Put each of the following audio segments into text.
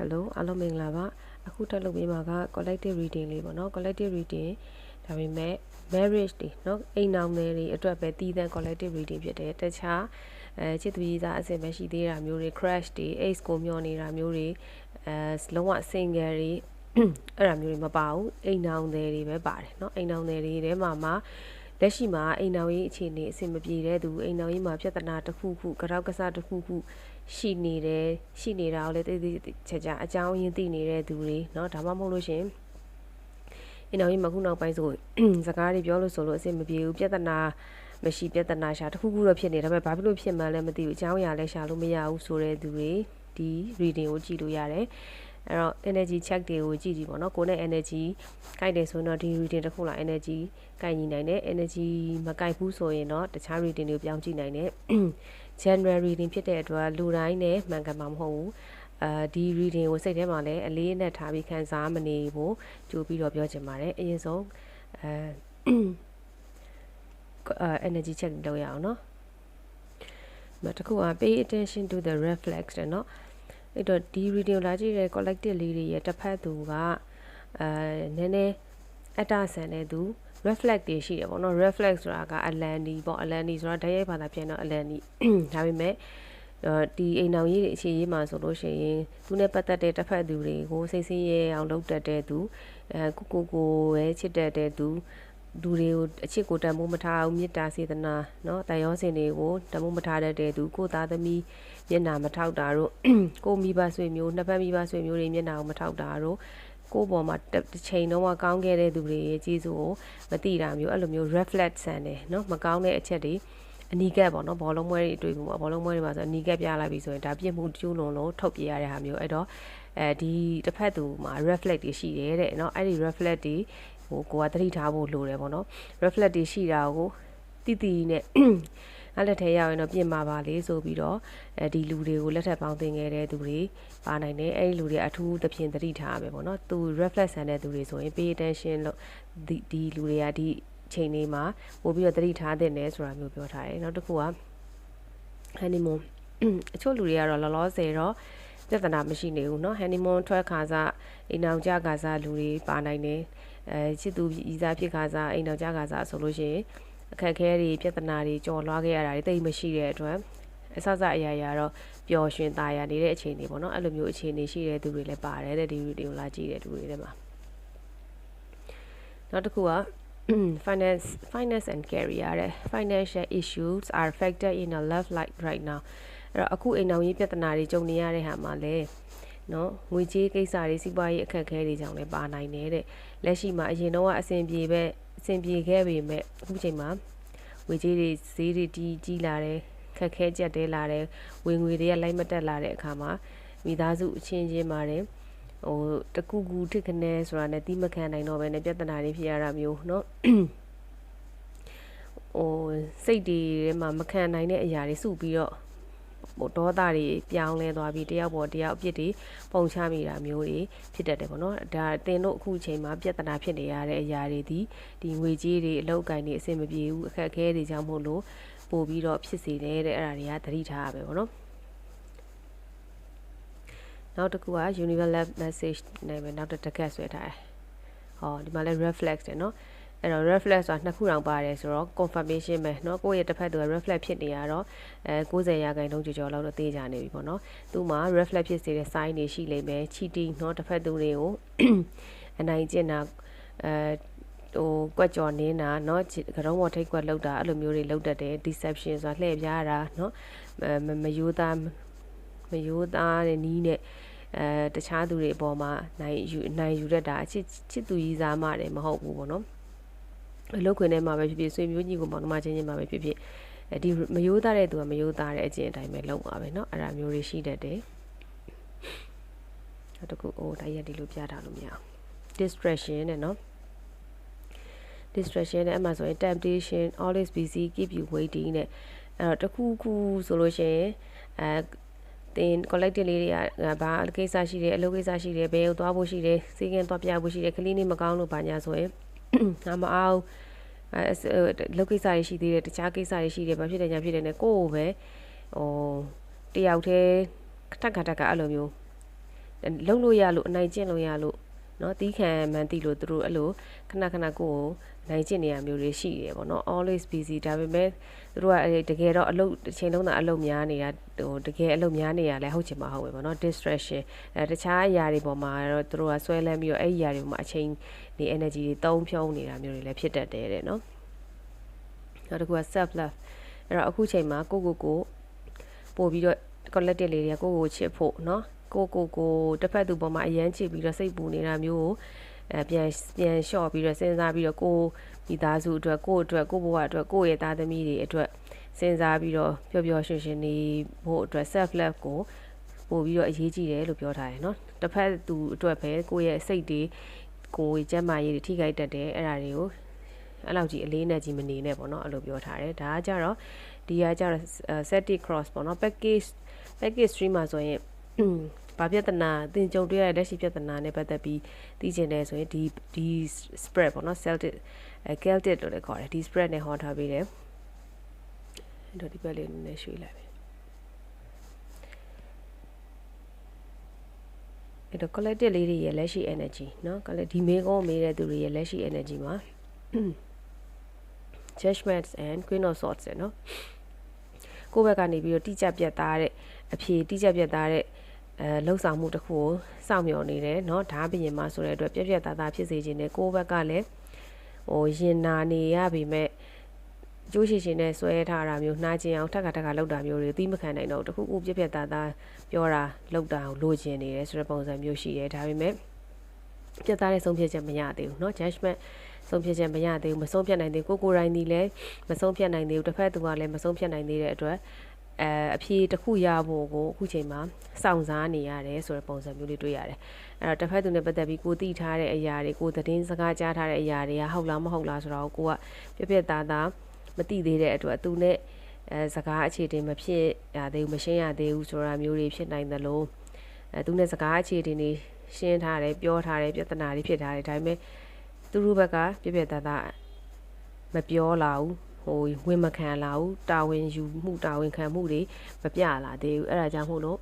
Hello အားလုံးမင်္ဂလာပါအခုတက်လုပ်ပေးမှာက collective reading လေးပေါ့နော် collective reading ဒါပေမဲ့ marriage တွေเนาะအိမ်နောင်တွေတွေအတွက်ပဲတည်တဲ့ collective reading ဖြစ်တယ်တခြားအဲချစ်သူကြီးသားအစင်မရှိသေးတာမျိုးတွေ crash တွေ ace ကိုမျောနေတာမျိုးတွေအဲလုံးဝ single တွေအဲ့ဒါမျိုးတွေမပါဘူးအိမ်နောင်တွေတွေပဲပါတယ်เนาะအိမ်နောင်တွေတွေထဲမှာမှလက်ရှိမှာအိမ်နောင်ရေးအခြေအနေအဆင်မပြေတဲ့သူအိမ်နောင်ရေးမှာပြဿနာတစ်ခုခုကြောက်ကစားတစ်ခုခု ရှိနေတယ်ရှိနေတာကိုလည်းတိတိကျကျအကြောင်းရင်းသိနေတဲ့သူတွေเนาะဒါမှမဟုတ်လို့ရှင်အိမ်နောင်ရေးမှာခုနောက်ပိုင်းဆိုစကားတွေပြောလို့ဆိုလို့အဆင်မပြေဘူးပြဿနာမရှိပြဿနာရှာတစ်ခုခုတော့ဖြစ်နေဒါပေမဲ့ဘာဖြစ်လို့ဖြစ်မှန်းလည်းမသိဘူးအကြောင်းအရာလည်းရှာလို့မရဘူးဆိုတဲ့သူတွေဒီ reading ကိုကြည့်လို့ရတယ်အဲ့တော့ energy check တွေကိုကြည့်ကြည့်ပေါ့နော်ကိုယ်နဲ့ energy ကိုက်တယ်ဆိုရင်တော့ဒီ reading တစ်ခုလား energy ကိုက်ညီနိုင်တယ် energy မကိုက်ဘူးဆိုရင်တော့တခြား reading တွေကိုပြောင်းကြည့်နိုင်တယ် general reading ဖြစ်တဲ့အတွက်လူတိုင်းနဲ့မှန်ကန်မှာမဟုတ်ဘူးအာဒီ reading ကိုစိတ်ထဲမှာလည်းအလေးနဲ့ထားပြီးခံစားမနေဖို့ကြိုးပြီးတော့ပြောချင်ပါတယ်အရင်ဆုံးအဲ energy check လုပ်ရအောင်เนาะမတခုက pay attention to the reflex တဲ့เนาะအဲ့တော့ဒီ reading လာကြည့်တဲ့ collective လေးတွေရဲ့တစ်ဖက်သူကအဲနည်းနည်းအတ္တဆန်တဲ့သူ reflex တွေရှိတယ်ပေါ့နော် reflex ဆိုတာကအလန်ဒီပေါ့အလန်ဒီဆိုတာဓာတ်ရိုက်ဘာသာပြန်တော့အလန်ဒီဒါပေမဲ့ဒီအိမ်အောင်ရေးအခြေရေးမှာဆိုလို့ရှိရင်သူနဲ့ပတ်သက်တဲ့တစ်ဖက်သူတွေကိုစိတ်ဆင်းရဲအောင်လုပ်တတ်တဲ့သူအဲကိုကိုကိုပဲချစ်တတ်တဲ့သူလူတွေကိုအချစ်ကိုတန်ဖိုးမထားဘူးမေတ္တာစေတနာเนาะတန်ရောစင်တွေကိုတန်ဖိုးမထားတတ်တဲ့သူကိုသားသမီးမျက်နာမထောက်တာတို့ကိုမိဘဆွေမျိုးနှစ်ဖက်မိဘဆွေမျိုးတွေမျက်နာကိုမထောက်တာတို့ ကိုပေါ်မှာတစ်ချိန်လုံးကကောင်းခဲ့တဲ့သူတွေရဲ့ကျေးဇူးကိုမသိတာမျိုးအဲ့လိုမျိုး reflect ဆန်တယ်เนาะမကောင်းတဲ့အချက်တွေအနီးကပ်ပေါ့နော်ဘောလုံးပွဲတွေအတွေ့ဘူးပေါ့ဘောလုံးပွဲတွေမှာဆိုအနီးကပ်ပြလာပြီဆိုရင်ဒါပြစ်မှုကျူးလွန်လို့ထုတ်ပြရတဲ့ဟာမျိုးအဲ့တော့အဲဒီတစ်ဖက်သူမှာ reflect တွေရှိတယ်တဲ့เนาะအဲ့ဒီ reflect တွေဟိုကိုကသတိထားဖို့လိုတယ်ပေါ့နော် reflect တွေရှိတာကိုတိတိနဲ့ အဲ့လက်ထဲရောက်ရင်တော့ပြင်ပါပါလေဆိုပြီးတော့အဲဒီလူတွေကိုလက်ထပ်ပေါင်းတင်ခဲ့တဲ့သူတွေပါနိုင်တယ်အဲ့ဒီလူတွေအထူးသဖြင့်သတိထားရမယ်ပေါ့နော်သူ reflex ဆန်တဲ့သူတွေဆိုရင် pay attention လို့ဒီဒီလူတွေကဒီချိန်လေးမှာပို့ပြီးတော့သတိထားတဲ့နယ်ဆိုတာမျိုးပြောထားတယ်နောက်တစ်ခုက honeymoon အချို့လူတွေကတော့လောလောဆယ်တော့ပြဿနာမရှိနေဘူးเนาะ honeymoon ထွက်ခါစားအိမ်အောင်ကြခါစားလူတွေပါနိုင်တယ်အဲချစ်သူဤစားဖြစ်ခါစားအိမ်အောင်ကြခါစားဆိုလို့ရှိရင် အခက်အခဲတွေပြဿနာတွေကြော်လွှားခဲ့ရတာတွေတိတ်မရှိတဲ့အတွက်အဆဆအရာရာတော့ပျော်ရွှင်ตายရနေတဲ့အခြေအနေပေါ့နော်အဲ့လိုမျိုးအခြေအနေရှိတဲ့သူတွေလည်းပါတယ်တဲ့ဒီဗီဒီယိုလာကြည့်တဲ့သူတွေထဲမှာနောက်တစ်ခုက finance finance and career တဲ့ financial issues are factor in a love life right now အဲ့တော့အခုအိမ်အောင်ရေးပြဿနာတွေကြုံနေရတဲ့ဟာမှာလဲနော်ငွေကြေးကိစ္စတွေစီးပွားရေးအခက်အခဲတွေကြောင့်လည်းပါနိုင်တယ်တဲ့လက်ရှိမှာအရင်တော့အဆင်ပြေပဲ အဆင်ပြေခဲ့ပေမဲ့အခုချိန်မှာငွေကြေးတွေဈေးတွေတီးကြီးလာတယ်ခက်ခဲကြက်တဲလာတယ်ဝင်ငွေတွေကလိုက်မတက်လာတဲ့အခါမှာမိသားစုအချင်းချင်းပါတယ်ဟိုတကူကူထစ်ခနဲဆိုတာနဲ့တီးမခံနိုင်တော့ဘဲနဲ့ပြဿနာတွေဖြစ်ရတာမျိုးเนาะဟိုစိတ်တွေထဲမှာမခံနိုင်တဲ့အရာတွေစုပြီးတော့ ဟိုဒေါသတွေပြောင်းလဲသွားပြီးတယောက်ပေါ်တယောက်အပြစ်တွေပုံချမိတာမျိုးတွေဖြစ်တတ်တယ်ပေါ့နော်ဒါတင်တို့အခုချိန်မှာပြဿနာဖြစ်နေရတဲ့အရာတွေဒီဒီငွေကြေးတွေအလောက်ကိုင်းတွေအဆင်မပြေဘူးအခက်အခဲတွေကြောင့်မို့လို့ပို့ပြီးတော့ဖြစ်စေတယ်တဲ့အဲ့ဒါတွေကသတိထားရမယ်ပေါ့နော်နောက်တစ်ခုက universal message နဲ့ပဲနောက်တစ်တက်ကက်ဆွဲထားတယ်။ဟောဒီမှာလဲ reflex တယ်နော်။ အဲ့တော့ reflex ဆိုတာနှစ်ခုတောင်ပါတယ်ဆိုတော့ confirmation ပဲเนาะကိုယ့်ရဲ့တစ်ဖက်သူက reflex ဖြစ်နေရတော့အဲ90ရာခိုင်နှုန်းကျော်ကျော်လောက်တော့သိကြနေပြီပေါ့เนาะသူ့မှာ reflex ဖြစ်စေတဲ့ sign တွေရှိလိမ့်မယ် cheating เนาะတစ်ဖက်သူတွေကိုအနိုင်ကျင့်တာအဲဟိုကွက်ကြော်နင်းတာเนาะကရုံးပေါ်ထိတ်ကွက်လောက်တာအဲ့လိုမျိုးတွေလောက်တတ်တယ် deception ဆိုတာလှည့်ပြားတာเนาะမယိုးသားမယိုးသားတဲ့နီးနဲ့အဲတခြားသူတွေအပေါ်မှာနိုင်ယူနိုင်ယူရတာအချစ်ချစ်သူကြီးစားမှတယ်မဟုတ်ဘူးပေါ့နော် အလုပ်ခွင်ထဲမှာပဲဖြစ်ဖြစ်ဆွေမျိုးညီကိုမောင်နှမချင်းချင်းမှာပဲဖြစ်ဖြစ်ဒီမယိုးသားတဲ့သူကမယိုးသားတဲ့အကျင့်အတိုင်းပဲလုပ်မှာပဲเนาะအဲ့ဒါမျိုးတွေရှိတတ်တယ်နောက်တစ်ခုအိုးတိုက်ရက်ဒီလိုပြထားလို့မရအောင် distraction နဲ့เนาะ distraction နဲ့အမှဆိုရင် temptation always busy keep you waiting နဲ့အဲ့တော့တခုခုဆိုလို့ရှိရင်အဲတင် collective လေးတွေကဘာကိစ္စရှိတယ်အလုပ်ကိစ္စရှိတယ်ဘယ်ကိုသွားဖို့ရှိတယ်စီးကင်းသွားပြဖို့ရှိတယ်ကလေးနေမကောင်းလို့ဘာညာဆိုရင်ငါမအောင်အဲ လုပ်ကိစ္စတွေရှိသေးတယ်တခြားကိစ္စတွေရှိတယ်ဘာဖြစ်တယ်ညာဖြစ်တယ်နဲ့ကိုယ့်ကိုပဲဟိုတယောက်တည်းထက်ခါတက်ကအဲ့လိုမျိုးလုံလို့ရလို့အနိုင်ကျင့်လို့ရလို့ နော်တီးခံမှန်းတီးလို့သူတို့အဲ့လိုခဏခဏကိုယ်ကိုနိုင်ကျင့်နေရမျိုးတွေရှိတယ်ပေါ့နော် always busy ဒါပေမဲ့သူတို့ကတကယ်တော့အလုပ်တစ်ချိန်လုံးသာအလုပ်များနေတာဟိုတကယ်အလုပ်များနေရလဲဟုတ်ချင်မှာဟုတ်ပဲပေါ့နော် distraction အဲတခြားအရာတွေပေါ်မှာတော့သူတို့ကဆွဲလန်းပြီးတော့အဲ့ဒီအရာတွေပေါ်မှာအချိန်နေ energy တွေတုံးဖြုံးနေတာမျိုးတွေလည်းဖြစ်တတ်တယ်တဲ့နော်နောက်တစ်ခုက self love အဲ့တော့အခုချိန်မှာကိုကိုကိုပို့ပြီးတော့ collective လေးတွေကကိုကိုချစ်ဖို့နော် ကိုကိုကိုတစ်ဖက်သူပေါ်မှာအရန်ချစ်ပြီးတော့စိတ်ပူနေတာမျိုးကိုအဲပြန်ပြန်လျှော့ပြီးတော့စဉ်းစားပြီးတော့ကိုမိသားစုအတွက်ကိုအတွက်ကိုဘဝအတွက်ကိုရဲ့သားသမီးတွေအတွက်စဉ်းစားပြီးတော့ပျော်ပျော်ရွှင်ရွှင်နေဖို့အတွက် self love ကိုပို့ပြီးတော့အရေးကြီးတယ်လို့ပြောထားတယ်เนาะတစ်ဖက်သူအတွက်ပဲကိုရဲ့စိတ်တွေကိုယ်ကျန်းမာရေးတွေထိခိုက်တတ်တယ်အဲ့ဒါတွေကိုအဲ့လောက်ကြီးအလေးနဲ့ကြီးမနေနဲ့ပေါ့နော်အဲ့လိုပြောထားတယ်ဒါကကြတော့ဒီကကြတော့ static cross ပေါ့နော် package package stream မှာဆိုရင် ဘာပြဿနာသင်ကြုံတွေ့ရတဲ့လက်ရှိပြဿနာနဲ့ပတ်သက်ပြီးသိကျင်တယ်ဆိုရင်ဒီဒီ spread ပေါ့နော် celtic celtic လို့လည်းခေါ်တယ်ဒီ spread နဲ့ဟောထားပေးတယ်အဲ့တော့ဒီဘက်လေးနည်းနည်းရွှေ့လိုက်မယ်အဲ့တော့ collective လေးတွေရဲ့လက်ရှိ energy เนาะ collective ဒီမေကုန်းမေးတဲ့သူတွေရဲ့လက်ရှိ energy မှာ judgments and queen of swords เนาะကိုယ့်ဘက်ကနေပြီးတော့တိကျပြတ်သားတဲ့အဖြေတိကျပြတ်သားတဲ့ အဲလှုပ်ဆောင်မှုတစ်ခုကိုစောင့်မျှော်နေတယ်เนาะဓာဘရင်မှာဆိုတဲ့အတွက်ပြက်ပြက်သားသားဖြစ်စေခြင်းနဲ့ကိုယ့်ဘက်ကလည်းဟိုရင်နာနေရပြီမဲ့ကျိုးရှိရှင်နဲ့ဆွဲထားတာမျိုးနှားခြင်းအောင်ထက်ခါထက်ခါလောက်တာမျိုးတွေသီးမခံနိုင်တော့တခုခုပြက်ပြက်သားသားပြောတာလောက်တာကိုလိုချင်နေတယ်ဆိုတဲ့ပုံစံမျိုးရှိတယ်ဒါပေမဲ့ပြတ်သားတဲ့ဆုံးဖြတ်ချက်မရသေးဘူးเนาะ judgment ဆုံးဖြတ်ချက်မရသေးဘူးမဆုံးဖြတ်နိုင်သေးကိုကိုရိုင်းဒီလည်းမဆုံးဖြတ်နိုင်သေးဘူးတစ်ဖက်သူကလည်းမဆုံးဖြတ်နိုင်သေးတဲ့အတွက် အဲအဖြေတစ်ခုရဖို့ကိုအခုချိန်မှာစောင့်စားနေရတယ်ဆိုတဲ့ပုံစံမျိုးလေးတွေ့ရတယ်အဲ့တော့တစ်ဖက်သူနဲ့ပတ်သက်ပြီးကိုသိထားတဲ့အရာတွေကိုသတင်းစကားကြားထားတဲ့အရာတွေကဟုတ်လားမဟုတ်လားဆိုတော့ကိုကပြပြသားသားမသိသေးတဲ့အတွက်သူနဲ့အဲစကားအခြေတင်မဖြစ်ရသေးဘူးမရှင်းရသေးဘူးဆိုတာမျိုးတွေဖြစ်နိုင်တယ်လို့အဲသူနဲ့စကားအခြေတင်နေရှင်းထားတယ်ပြောထားတယ်ပြဿနာတွေဖြစ်ထားတယ်ဒါပေမဲ့သူတို့ဘက်ကပြပြသားသားမပြောလာဘူး ဟိုဝင်မခံလာဘူးတာဝန်ယူမှုတာဝန်ခံမှုတွေမပြလာသေးဘူးအဲ့ဒါကြောင့်မို့လို့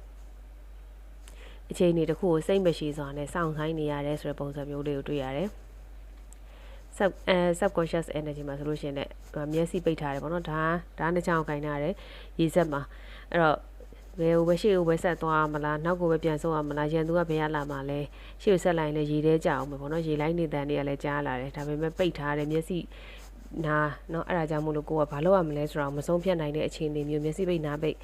အချိန်တွေတခုကိုစိတ်မရှိစွာနဲ့စောင့်ဆိုင်နေရတယ်ဆိုတဲ့ပုံစံမျိုးလေးကိုတွေ့ရတယ် sub အဲ subconscious energy မှာဆိုလို့ရှိရင်လည်းမျက်စိပိတ်ထားတယ်ပေါ့နော်ဒါဒါနှစ်ချောင်းကင်ထားတယ်ရေစက်မှာအဲ့တော့ဘယ်ဟိုပဲရှေ့ဟိုပဲဆက်သွားမလားနောက်ကိုပဲပြန်ဆုံးရမလားရန်သူကဘယ်ရလာမှာလဲရှေ့ကိုဆက်လိုက်ရင်လည်းရေထဲကြအောင်ပဲပေါ့နော်ရေလိုက်နေတဲ့နေရာလည်းကြားလာတယ်ဒါပေမဲ့ပိတ်ထားတယ်မျက်စိ နာเนาะအဲ့ဒါကြောင့်မို့လို့ကိုကဘာလုပ်ရမလဲဆိုတော့မဆုံးဖြတ်နိုင်တဲ့အခြေအနေမျိုးမျက်စိပိတ်နာပိတ်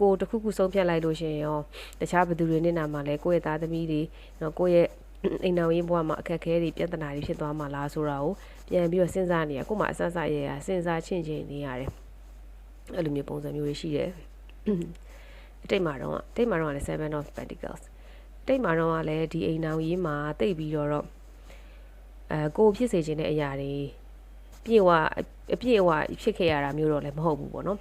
ကိုတခုခုဆုံးဖြတ်လိုက်လို့ရှင်ရောတခြားဘသူတွေနဲ့နာမှာလဲကိုယ့်ရဲ့သားသမီးတွေเนาะကိုယ့်ရဲ့အိမ်တော်ရေးဘဝမှာအခက်အခဲတွေပြဿနာတွေဖြစ်သွားမှာလားဆိုတာကိုပြန်ပြီးတော့စဉ်းစားနေရကို့မှာအဆအဆရရစဉ်းစားချင့်ချင်နေရတယ်အဲ့လိုမျိုးပုံစံမျိုးတွေရှိတယ်အတိတ်မှာတော့အတိတ်မှာတော့လည်း7 of pentacles အတိတ်မှာတော့လည်းဒီအိမ်တော်ရေးမှာတိတ်ပြီးတော့အဲကိုဖြစ်စေခြင်းတဲ့အရာတွေ ပြေဝအပြည့်အဝဖြစ်ခဲ့ရတာမျိုးတော့လည်းမဟုတ်ဘူးပေါ့နော်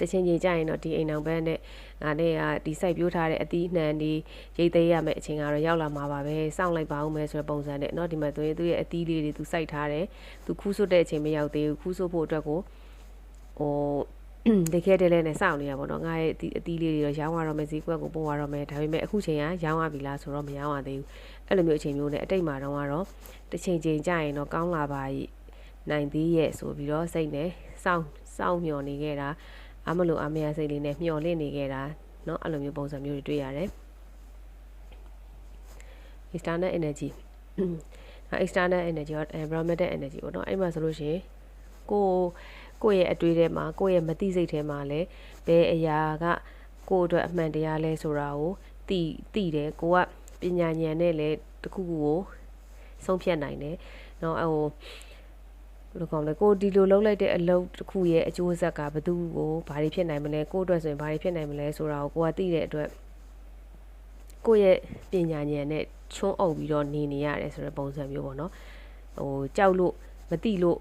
တချင်းချင်းကြရင်တော့ဒီအိမ်အောင်ဘက်နဲ့ငါနဲ့ကဒီစိုက်ပြိုးထားတဲ့အသီးနှံဒီရိတ်သေးရမယ့်အချိန်ကတော့ရောက်လာမှာပါပဲစောင့်လိုက်ပါဦးမယ်ဆိုတဲ့ပုံစံနဲ့เนาะဒီမှာသူရဲ့သူရဲ့အသီးလေးတွေသူစိုက်ထားတယ်သူခူးဆွတ်တဲ့အချိန်မရောက်သေးဘူးခူးဆွတ်ဖို့အတွက်ကိုဟိုတကယ်တည်းလည်းနဲ့စောင့်နေရပါတော့ငါရဲ့အသီးလေးတွေတော့ရောင်းရတော့မယ်ဈေးကွက်ကိုပို့ရတော့မယ်ဒါပေမဲ့အခုချိန်ကရောင်းရပြီလားဆိုတော့မရောင်းရသေးဘူးအဲ့လိုမျိုးအချိန်မျိုးနဲ့အတိတ်မှာတော့ကတော့တစ်ချိန်ချိန်ကြရင်တော့ကောင်းလာပါ နိုင်သေးရဲ့ဆိုပြီးတော့စိတ်နဲ့စောင့်စောင့်မျှော်နေခဲ့တာအမလို့အမေရစိတ်လေးနဲ့မျှော်လင့်နေခဲ့တာเนาะအဲ့လိုမျိုးပုံစံမျိုးတွေတွေ့ရတယ် external energy external energy ရော environmental energy ပေါ့เนาะအဲ့မှာဆိုလို့ရှိရင်ကိုကိုယ့်ရဲ့အတွေးထဲမှာကိုယ့်ရဲ့မသိစိတ်ထဲမှာလည်းဘယ်အရာကကိုယ့်အတွက်အမှန်တရားလဲဆိုတာကိုသိသိတယ်ကိုကပညာဉာဏ်နဲ့လည်းတခုခုကိုဆုံးဖြတ်နိုင်တယ်เนาะဟိုဘယ် လိုကောင်းလဲကိုဒီလိုလှုပ်လိုက်တဲ့အလုပ်တစ်ခုရဲ့အကျိုးဆက်ကဘယ်သူကိုဘာတွေဖြစ်နိုင်မလဲကိုအတွက်ဆိုရင်ဘာတွေဖြစ်နိုင်မလဲဆိုတာကိုကိုကသိတဲ့အတွက်ကိုရဲ့ပညာဉာဏ်နဲ့ချွန်းအုပ်ပြီးတော့နေနေရတယ်ဆိုတဲ့ပုံစံမျိုးပေါ့နော်ဟိုကြောက်လို့မသိလို့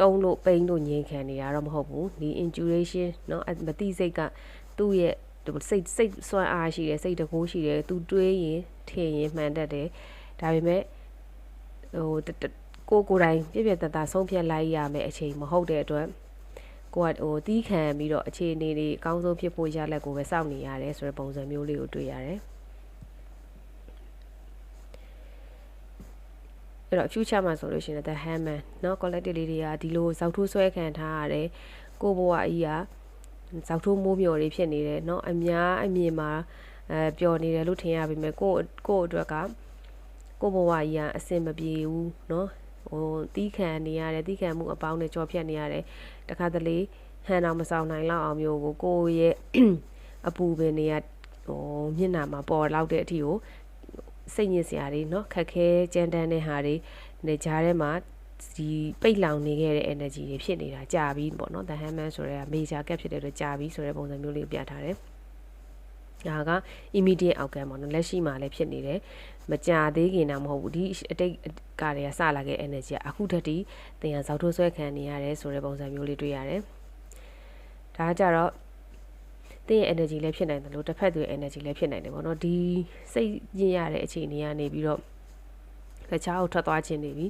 တုံးလို့ပိန်လို့ငြိမ်ခံနေရတော့မဟုတ်ဘူးဒီ intuition เนาะမသိစိတ်ကသူ့ရဲ့စိတ်စိတ်စွမ်းအားရှိတယ်စိတ်တကိုးရှိတယ်သူတွေးရင်ထင်ရင်မှန်တတ်တယ်ဒါပေမဲ့ဟို ကိုကိုယ်တိုင်ပြည့်ပြည့်တတ်တာဆုံးဖြတ်လိုက်ရမယ်အချိန်မဟုတ်တဲ့အတွက်ကိုကဟိုတီးခံပြီးတော့အခြေအနေတွေအကောင်းဆုံးဖြစ်ဖို့ရလက်ကိုပဲစောင့်နေရတယ်ဆိုတဲ့ပုံစံမျိုးလေးကိုတွေ့ရတယ်အဲ့တော့ future မှာဆိုလို့ရှိရင် the hammer เนาะ collective လေးတွေကဒီလိုဇောက်ထိုးဆွဲခံထားရတယ်ကိုဘွားကြီးကဇောက်ထိုးမိုးမျော်တွေဖြစ်နေတယ်เนาะအများအမြင်မှာအဲပျော်နေတယ်လို့ထင်ရပေမဲ့ကိုကိုအတွက်ကကိုဘွားကြီးကအဆင်မပြေဘူးเนาะ ဟိုတီးခံနေရတယ်တီးခံမှုအပေါင်းနဲ့ကြော်ဖြတ်နေရတယ်တခါတလေဟန်အောင်မဆောင်နိုင်လောက်အောင်မျိုးကိုကိုရဲ့အပူပင်တွေကဟိုမျက်နှာမှာပေါ်လောက်တဲ့အထိကိုစိတ်ညစ်စရာတွေเนาะခက်ခဲကြမ်းတမ်းတဲ့ဟာတွေနေကြားထဲမှာဒီပိတ်လောင်နေခဲ့တဲ့ energy တွေဖြစ်နေတာကြာပြီပေါ့နော် the hammer ဆိုတဲ့ major gap ဖြစ်တဲ့အတွက်ကြာပြီဆိုတဲ့ပုံစံမျိုးလေးပြထားတယ် ဒါက immediate outcome ပေါ့နော်လက်ရှိမှာလည်းဖြစ်နေတယ်မကြာသေးခင်တော့မဟုတ်ဘူးဒီအတိတ်ကတွေကစလာခဲ့ energy ကအခုတည်းတည်းသင်ရဇောက်ထိုးဆွဲခံနေရတယ်ဆိုတဲ့ပုံစံမျိုးလေးတွေ့ရတယ်ဒါကြတော့သင်ရဲ့ energy လည်းဖြစ်နိုင်တယ်လို့တစ်ဖက်သူရဲ့ energy လည်းဖြစ်နိုင်တယ်ပေါ့နော်ဒီစိတ်ညစ်ရတဲ့အခြေအနေကနေပြီးတော့တခြားကိုထွက်သွားခြင်းနေပြီ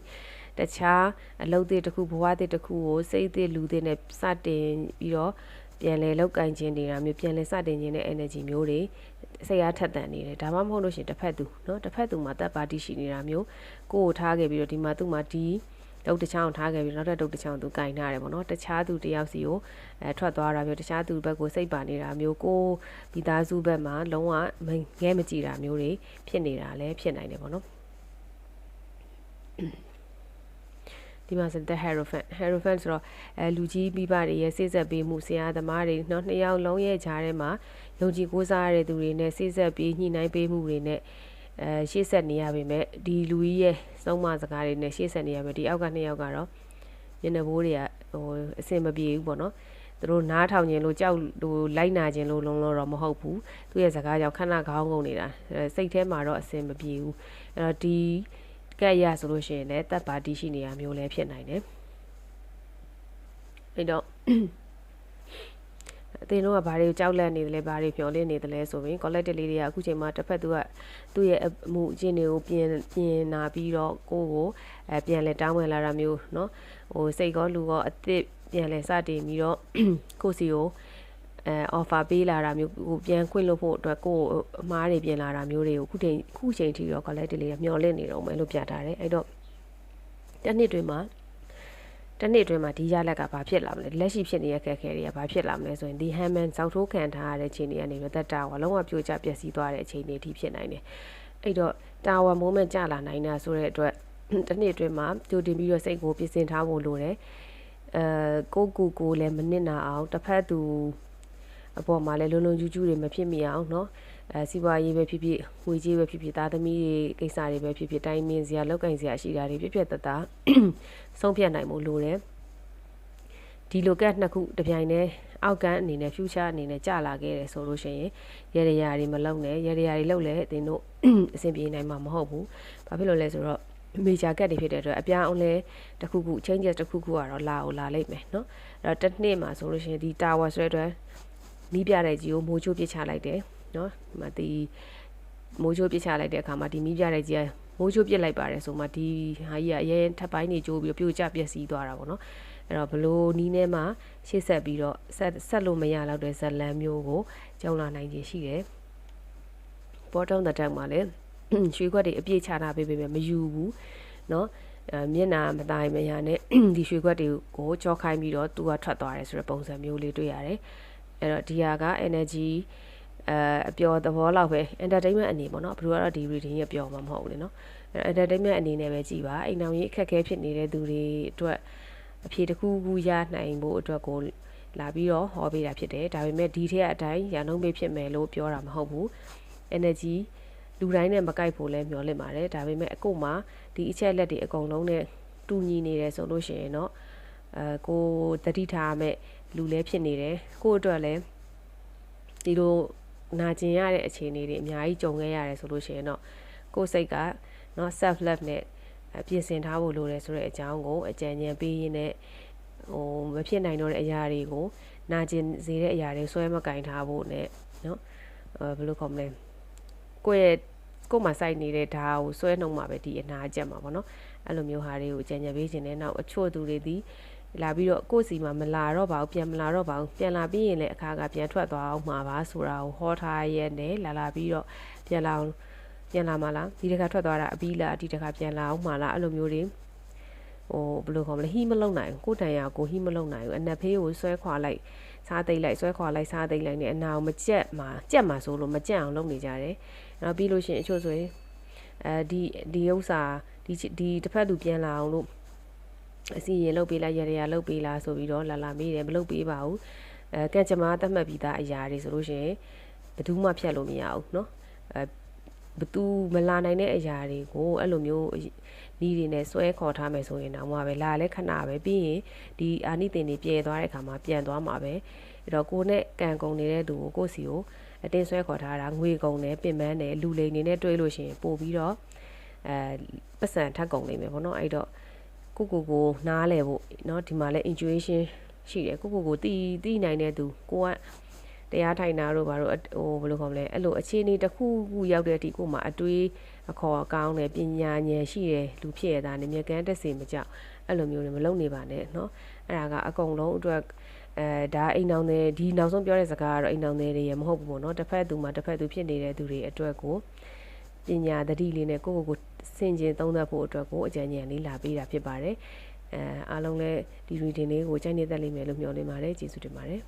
တခြားအလုပ်တွေတစ်ခုဘဝတွေတစ်ခုကိုစိတ်တွေလူတွေနဲ့စတင်ပြီးတော့ ပြန်လဲလောက်ကင်ခြင်းနေတာမျိုးပြန်လဲစတင်ခြင်းတဲ့ energy မျိုးတွေစိတ်အားထက်သန်နေတယ်ဒါမှမဟုတ်လို့ရှိရင်တစ်ဖက်သူเนาะတစ်ဖက်သူမှာတပ်ပါတီရှိနေတာမျိုးကိုကိုထားခဲ့ပြီးတော့ဒီမှာသူ့မှာဒီဒုတ်တစ်ချောင်းထားခဲ့ပြီးနောက်ထပ်ဒုတ်တစ်ချောင်းသူကင်ထားတယ်ပေါ့နော်တခြားသူတယောက်စီကိုအဲထွက်သွားတာမျိုးတခြားသူဘက်ကိုစိတ်ပါနေတာမျိုးကိုမိသားစုဘက်မှာလုံးဝငဲမကြည့်တာမျိုးတွေဖြစ်နေတာလည်းဖြစ်နိုင်တယ်ပေါ့နော် ဒီမှာဆိုတဲ့ Hierophant Hierophant ဆိုတော့အဲလူကြီးမိဘတွေရဲ့စိတ်ဆက်ပေးမှုဆရာသမားတွေเนาะနှစ်ယောက်လုံးရဲ့ဂျားထဲမှာယုံကြည်ကိုးစားရတဲ့သူတွေနဲ့စိတ်ဆက်ပေးညှိနှိုင်းပေးမှုတွေနဲ့အဲရှေ့ဆက်နေရပေမဲ့ဒီလူကြီးရဲ့စုံမစကားတွေနဲ့ရှေ့ဆက်နေရပေမဲ့ဒီအောက်ကနှစ်ယောက်ကတော့မျက်နှာဘိုးတွေကဟိုအဆင်မပြေဘူးပေါ့နော်သူတို့နားထောင်ခြင်းလို့ကြောက်လို့လိုက်နာခြင်းလို့လုံးလုံးတော့မဟုတ်ဘူးသူရဲ့စကားကြောင့်ခဏခေါင်းငုံနေတာစိတ်ထဲမှာတော့အဆင်မပြေဘူးအဲ့တော့ဒီ ကက်ရဆိုလို့ရှိရင်လည်းတပ်ပါတီရှိနေရမျိုးလည်းဖြစ်နိုင်တယ်အဲ့တော့အတင်းတို့ကဘာတွေကိုကြောက်လန့်နေတယ်လဲဘာတွေမျောလင့်နေတယ်လဲဆိုရင် collective လေးတွေကအခုချိန်မှာတစ်ဖက်သူကသူ့ရဲ့အမှုအကျင့်တွေကိုပြင်ပြင်နာပြီးတော့ကိုကိုအဲပြန်လဲတောင်းဝင်လာတာမျိုးเนาะဟိုစိတ်ကောလူကောအစ်စ်ပြန်လဲစတင်ပြီးတော့ကိုစီကို အဲ offer ပေးလာတာမျိုးကိုပြန်ခွင့်လို့ဖို့အတွက်ကိုအမားတွေပြင်လာတာမျိုးတွေကိုခုချိန်ခုချိန်ထိတော့ collective လေးကမျောလင့်နေတော့မယ်လို့ပြထားတယ်အဲ့တော့တစ်နှစ်တွင်မှာတစ်နှစ်အတွင်းမှာဒီရလက်ကဘာဖြစ်လာမလဲလက်ရှိဖြစ်နေတဲ့ခက်ခဲတွေကဘာဖြစ်လာမလဲဆိုရင်ဒီ Hammond ဇောက်ထိုးခံထားရတဲ့အခြေအနေကနေရသက်တာကလုံးဝပြိုကျပျက်စီးသွားတဲ့အခြေအနေအထိဖြစ်နိုင်တယ်အဲ့တော့ Tower moment ကြလာနိုင်တာဆိုတဲ့အတွက်တစ်နှစ်အတွင်းမှာကြိုတင်ပြီးတော့စိတ်ကိုပြင်ဆင်ထားဖို့လိုတယ်အဲကိုကူကိုလည်းမနစ်နာအောင်တစ်ဖက်သူ အပေါ်မှာလည်းလုံလုံကျူးကျူးတွေမဖြစ်မိအောင်เนาะအဲစီးပွားရေးပဲဖြစ်ဖြစ်ငွေကြေးပဲဖြစ်ဖြစ်သားသမီးတွေကိစ္စတွေပဲဖြစ်ဖြစ်တိုင်းမင်းစရာလောက်ကင်စရာရှိတာတွေဖြစ်ဖြစ်တတဆုံးဖြတ်နိုင်မှုလိုတယ်ဒီလိုကတ်နှစ်ခုတပြိုင်တည်းအောက်ကန်အနေနဲ့ future အနေနဲ့ကြာလာခဲ့တယ်ဆိုလို့ရှိရင်ရေရရာတွေမလုံနဲ့ရေရရာတွေလုံလဲအတင်းတို့အဆင်ပြေနိုင်မှာမဟုတ်ဘူးဘာဖြစ်လို့လဲဆိုတော့ major gap တွေဖြစ်တဲ့အတွက်အပြားအောင်လဲတခုခု changes တခုခုကတော့လာအောင်လာလိမ့်မယ်เนาะအဲ့တော့တစ်နှစ်မှာဆိုလို့ရှိရင်ဒီ tower ဆိုတဲ့အတွက် နီးပြတဲ့ကြီးကိုမိုးချိုးပစ်ချလိုက်တယ်နော်ဒီမှာဒီမိုးချိုးပစ်ချလိုက်တဲ့အခါမှာဒီမိပြတဲ့ကြီးကမိုးချိုးပစ်လိုက်ပါတယ်ဆိုမှဒီဟာကြီးကအရင်ထပ်ပိုင်းနေကြိုးပြီးပြိုကျပျက်စီးသွားတာပေါ့နော်အဲ့တော့ဘလို့နီးနဲ့မှရှေ့ဆက်ပြီးတော့ဆက်ဆက်လို့မရတော့တဲ့ဇက်လန်မျိုးကိုကျုံလာနိုင်ခြင်းရှိတယ်ပေါ်တောင်းတဲ့တက်မှာလည်းရွှေခွက်တွေအပြည့်ချတာပေးပေးမယ်မယူဘူးเนาะအဲမျက်နာမတိုင်းမရနဲ့ဒီရွှေခွက်တွေကိုကြောခိုင်းပြီးတော့သူကထွက်သွားတယ်ဆိုတဲ့ပုံစံမျိုးလေးတွေ့ရတယ် အဲ့တော့ဒီဟာက energy အဲအပျော်သဘောလောက်ပဲ entertainment အနေပေါ့နော်ဘယ်လိုကတော့ဒီ reading ရပျော်မှာမဟုတ်ဘူးလေနော်အဲ entertainment အနေနဲ့ပဲကြည်ပါအိမ်အောင်ကြီးအခက်အခဲဖြစ်နေတဲ့သူတွေအတွက်အဖြေတစ်ခုခုရနိုင်ဖို့အတွက်ကိုလာပြီးတော့ဟောပေးတာဖြစ်တယ်ဒါပေမဲ့ဒီထက်အတိုင်းရန်နှုံးပေးဖြစ်မယ်လို့ပြောတာမဟုတ်ဘူး energy လူတိုင်းနဲ့မကိုက်ဖို့လဲမျှော်လင့်ပါတယ်ဒါပေမဲ့အခုမှဒီအချက်လက်တွေအကုန်လုံးနဲ့တူညီနေတယ်ဆိုလို့ရှိရင်တော့ အဲကိုတတိထားမဲ့လူလဲဖြစ်နေတယ်ကိုအတွက်လဲဒီလိုနာကျင်ရတဲ့အခြေအနေတွေအများကြီးကြုံခဲ့ရတယ်ဆိုလို့ရှိရင်တော့ကိုယ်စိတ်ကเนาะ self love နဲ့ပြင်ဆင်ထားဖို့လိုတယ်ဆိုတဲ့အကြောင်းကိုအကြံဉာဏ်ပေးရင်းနဲ့ဟိုမဖြစ်နိုင်တော့တဲ့အရာတွေကိုနာကျင်စေတဲ့အရာတွေဆွဲမကင်ထားဖို့နဲ့เนาะအဲဘယ်လိုခေါ်မလဲကိုယ့်ရဲ့ကိုယ်မှာစိုက်နေတဲ့ဓာတ်ကိုဆွဲနှုံမှာပဲဒီအနာကျက်မှာပေါ့နော်အဲ့လိုမျိုးဟာတွေကိုအကြံဉာဏ်ပေးခြင်းနဲ့နောက်အချို့သူတွေဒီ လာပြီးတော့ကိုယ့်စီမှာမလာတော့ပါဘူးပြန်မလာတော့ပါဘူးပြန်လာပြီးရင်လည်းအခါကပြန်ထွက်သွားအောင်မှာပါဆိုတာကိုဟောထားရဲနဲ့လာလာပြီးတော့ပြန်လာအောင်ပြန်လာမှာလားဒီတစ်ခါထွက်သွားတာအပြီးလားဒီတစ်ခါပြန်လာအောင်မှာလားအဲ့လိုမျိုးတွေဟိုဘယ်လိုခေါ်မလဲဟီးမလုံနိုင်ဘူးကိုယ်တန်ရကိုဟီးမလုံနိုင်ဘူးအနက်ဖေးကိုဆွဲခွာလိုက်စားသိမ့်လိုက်ဆွဲခွာလိုက်စားသိမ့်လိုက်နဲ့အနာကိုမကြက်မှာကြက်မှာဆိုလို့မကြက်အောင်လုပ်နေကြတယ်နောက်ပြီးလို့ရှိရင်အချို့ဆိုရင်အဲဒီဒီဥစ္စာဒီဒီတစ်ဖက်သူပြန်လာအောင်လို့ အစီရင်လုတ်ပေးလိုက်ရရလုတ်ပေးလားဆိုပြီးတော့လာလာမေးတယ်မလုတ်ပေးပါဘူးအဲကံကြမ္မာသတ်မှတ်ပြီးသားအရာတွေဆိုလို့ရှိရင်ဘယ်သူမှဖြတ်လို့မရဘူးเนาะအဲဘသူမလာနိုင်တဲ့အရာတွေကိုအဲ့လိုမျိုးနီးတွေနဲ့ဆွဲခေါ်ထားမယ်ဆိုရင်တော့မှပဲလာလဲခဏပဲပြီးရင်ဒီအာနိသင်တွေပြဲသွားတဲ့အခါမှာပြန်သွားမှာပဲအဲ့တော့ကိုနဲ့ကံကုန်နေတဲ့သူကိုကိုစီကိုအတင်းဆွဲခေါ်ထားတာငွေကုန်တယ်ပြင်ပန်းတယ်လူလိန်နေနဲ့တွေးလို့ရှိရင်ပို့ပြီးတော့အဲပတ်စံထက်ကုန်နေမယ်ပေါ့နော်အဲ့တော့ ကိုကိုကိုနားလဲဖို့เนาะဒီမှာလဲ intuition ရှိတယ်ကိုကိုကိုတီးတီးနိုင်တဲ့သူကိုကတရားထိုင်တာတို့ဘာလို့ဟိုဘယ်လိုခေါ်မလဲအဲ့လိုအခြေအနေတစ်ခုခုရောက်တဲ့အထိကိုမှအတွေးအခေါ်အကောင်းတယ်ပညာဉာဏ်ရှိတယ်လူဖြစ်ရတာနဲ့မြကန်းတက်စီမကြောက်အဲ့လိုမျိုးတွေမလုပ်နေပါနဲ့เนาะအဲ့ဒါကအကုန်လုံးအတွက်အဲဒါအိမ်အောင်တဲ့ဒီနောက်ဆုံးပြောတဲ့စကားကတော့အိမ်အောင်တဲ့တွေရမဟုတ်ဘူးပေါ့နော်တစ်ဖက်သူမှာတစ်ဖက်သူဖြစ်နေတဲ့သူတွေအတွက်ကို ပညာတတိလေးနဲ့ကိုယ့်ကိုယ်ကိုစင်ကျင်သုံးသပ်ဖို့အတွက်ကိုအကြံဉာဏ်လေးလာပေးတာဖြစ်ပါတယ်အဲအားလုံးလည်းဒီ reading လေးကိုကြိုက်နေတတ်လိမ့်မယ်လို့မျှော်လင့်ပါတယ်ကျေးဇူးတင်ပါတယ်